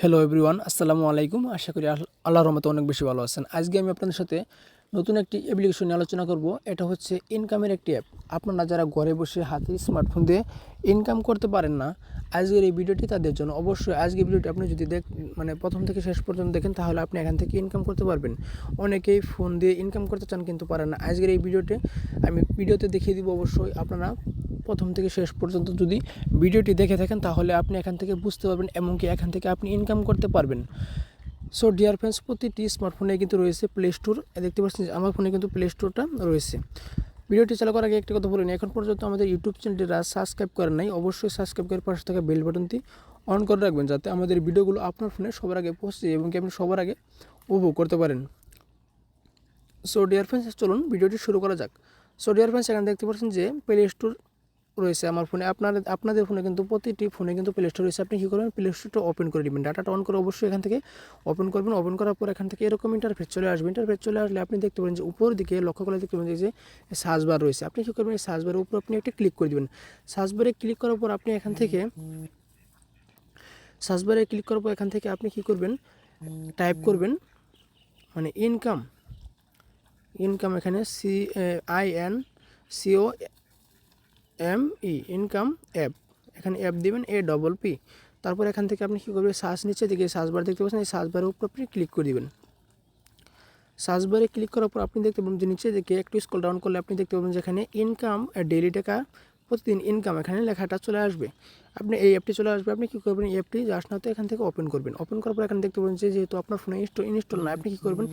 Hello everyone আসসালামু আলাইকুম আশা করি আল- আল্লাহর রহমতে অনেক বেশি ভালো আছেন। আজকে আমি আপনাদের সাথে নতুন একটি অ্যাপ্লিকেশন নিয়ে আলোচনা করব। এটা হচ্ছে ইনকামের একটি অ্যাপ আপনারা যারা ঘরে বসে হাতে স্মার্টফোন দিয়ে ইনকাম করতে পারেন না, আজকের এই ভিডিওটি তাদের জন্য। অবশ্যই আজকের ভিডিওটি আপনি যদি দেখ মানে প্রথম থেকে শেষ পর্যন্ত দেখেন, তাহলে আপনি এখান থেকে ইনকাম করতে পারবেন। অনেকেই ফোন দিয়ে ইনকাম করতে চান, কিন্তু পারেন না। আজকের এই ভিডিওতে আমি ভিডিওতে দেখিয়ে দিব। অবশ্যই আপনারা প্রথম থেকে শেষ পর্যন্ত যদি ভিডিওটি দেখে থাকেন, তাহলে আপনি এখান থেকে বুঝতে পারবেন এমনকি এখান থেকে আপনি ইনকাম করতে পারবেন। সো ডিয়ার ফ্রেন্ডস প্রতিটি স্মার্টফোনে কিন্তু রয়েছে প্লে স্টোর দেখতে পাচ্ছেন আমার ফোনে কিন্তু প্লে স্টোরটা রয়েছে। ভিডিওটি চালু করার আগে একটি কথা বলিনি এখন পর্যন্ত আমাদের ইউটিউব চ্যানেলটি সাবস্ক্রাইব করেন নাই। অবশ্যই সাবস্ক্রাইব করে পাশে থাকা বেল বাটনটি অন করে রাখবেন, যাতে আমাদের ভিডিওগুলো আপনার ফোনে সবার আগে পৌঁছে এবং কি আপনি সবার আগে উপভোগ করতে পারেন। সো ডিয়ার ফ্রেন্ডস চলুন ভিডিওটি শুরু করা যাক। সো ডিয়ার ফ্রেন্ডস এখানে দেখতে পাচ্ছেন যে প্লে স্টোর রয়েছে আমার ফোনে, আপনার, আপনাদের ফোনে কিন্তু প্রতিটি ফোনে কিন্তু প্লে স্টোর রয়েছে। আপনি কী করবেন? প্লে স্টোরটা ওপেন করে নেবেন ডাটাটা অন করে অবশ্যই এখান থেকে ওপেন করবেন। ওপেন করার পর এখান থেকে এরকম ইন্টারফেস চলে আসবে। ইন্টারফেস চলে আসলে আপনি দেখতে পাবেন যে উপর দিকে, লক্ষ্য করে দেখতে পাবেন যে সার্চ বার রয়েছে। আপনি কী করবেন? এই সার্চ বারের উপর আপনি একটা ক্লিক করে দেবেন। সার্চ বারে ক্লিক করার পর আপনি এখান থেকে সার্চ বারে ক্লিক করার পর এখান থেকে আপনি কী করবেন? টাইপ করবেন মানে ইনকাম ইনকাম এখানে C I N C O M E income app এখানে অ্যাপ দিবেন এ ডবল পি তারপর এখান থেকে আপনি কী করবেন? সার্চ নিচে দিকে সার্চ দেখতে পাচ্ছেন, এই সার্চ উপর আপনি ক্লিক করে দিবেন। সার্চ ক্লিক করার পর আপনি দেখতে পাবেন যে নিচে দিকে একটু স্কল ডাউন করলে আপনি দেখতে পাবেন যে এখানে ইনকাম ডেইলি টাকা, প্রতিদিন ইনকাম এখানে লেখাটা চলে আসবে। আপনি এই অ্যাপটি চলে আসবে, আপনি কী করবেন? এই অ্যাপটি জাস্ট না তো এখান থেকে ওপেন করবেন। ওপেন করার পর এখানে দেখতে পাবেন যে যেহেতু আপনার ফোনে ইনস্টল ইনস্টল না আপনি কী করবেন?